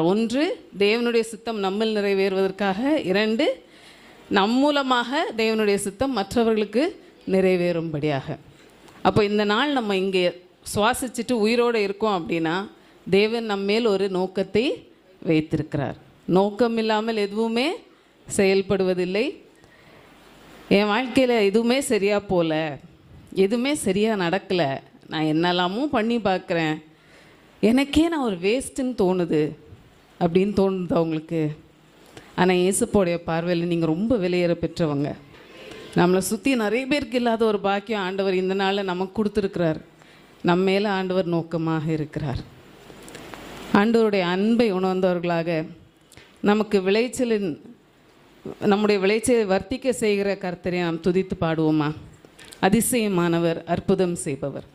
ஒன்று தேவனுடைய சித்தம் நம்மில் நிறைவேறுவதற்காக. இரண்டு நம் மூலமாக தேவனுடைய சித்தம் மற்றவர்களுக்கு நிறைவேறும்படியாக. அப்போ இந்த நாள் நம்ம இங்கே சுவாசிச்சுட்டு உயிரோடு இருக்கோம் அப்படின்னா தேவன் நம்மேல் ஒரு நோக்கத்தை வைத்திருக்கிறார். நோக்கம் இல்லாமல் எதுவுமே செயல்படுவதில்லை. என் வாழ்க்கையில் எதுவுமே சரியாக போகல எதுவுமே சரியாக நடக்கலை. நான் என்னெல்லாமும் பண்ணி பார்க்குறேன். எனக்கே நான் ஒரு வேஸ்ட்டுன்னு தோணுது. அப்படின்னு தோணுது அவங்களுக்கு. ஆனால் இயேசுப்போடைய பார்வையில் நீங்கள் ரொம்ப விலையேற பெற்றவங்க. நம்மளை சுற்றி நிறைய பேருக்கு இல்லாத ஒரு பாக்கியம் ஆண்டவர் இந்த நாளில் நமக்கு கொடுத்துருக்கிறார். நம்ம மேலே ஆண்டவர் நோக்கமாக இருக்கிறார். ஆண்டவருடைய அன்பை உணர்ந்தவர்களாக நமக்கு விளைச்சலின் நம்முடைய விளைச்சலை வர்த்திக்க செய்கிற கர்த்தரை நாம் துதித்து பாடுவோமா? அதிசயமானவர் அற்புதம் செய்பவர்.